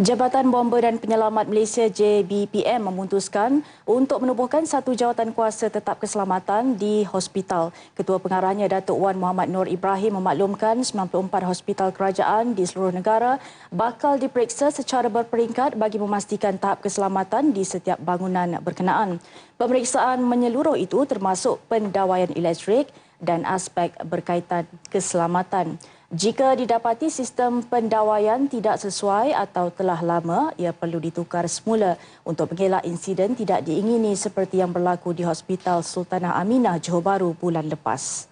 Jabatan Bomber dan Penyelamat Malaysia JBPM memutuskan untuk menubuhkan satu jawatan kuasa tetap keselamatan di hospital. Ketua Pengarahnya Datuk Wan Muhammad Nur Ibrahim memaklumkan 94 hospital kerajaan di seluruh negara bakal diperiksa secara berperingkat bagi memastikan tahap keselamatan di setiap bangunan berkenaan. Pemeriksaan menyeluruh itu termasuk pendawaian elektrik dan aspek berkaitan keselamatan. Jika didapati sistem pendawaian tidak sesuai atau telah lama, ia perlu ditukar semula untuk mengelak insiden tidak diingini seperti yang berlaku di Hospital Sultanah Aminah Johor Bahru bulan lepas.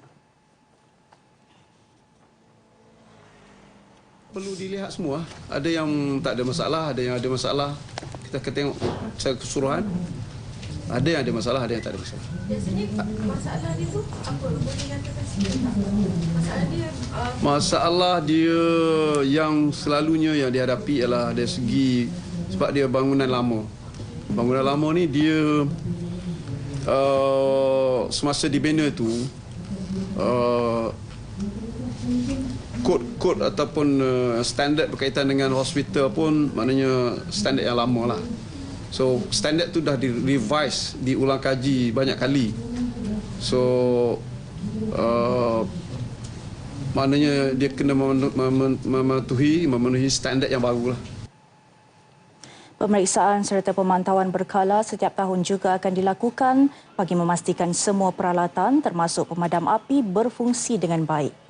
Perlu dilihat semua. Ada yang tak ada masalah, ada yang ada masalah. Kita akan tengok secara keseluruhan. Ada yang ada masalah, ada yang tak ada masalah. Biasanya masalah dia tu apa? Boleh nyatakan sikit tak? Masalah dia uh, Masalah dia yang selalunya yang dihadapi ialah dari segi sebab dia bangunan lama. Bangunan lama ni dia uh, semasa dibina tu uh, kod-kod ataupun uh, standard berkaitan dengan hospital pun maknanya standard yang lama lah. So standard tu dah di revise, diulang kaji banyak kali. So uh, maknanya dia kena mematuhi memenuhi standard yang baru lah. Pemeriksaan serta pemantauan berkala setiap tahun juga akan dilakukan bagi memastikan semua peralatan termasuk pemadam api berfungsi dengan baik.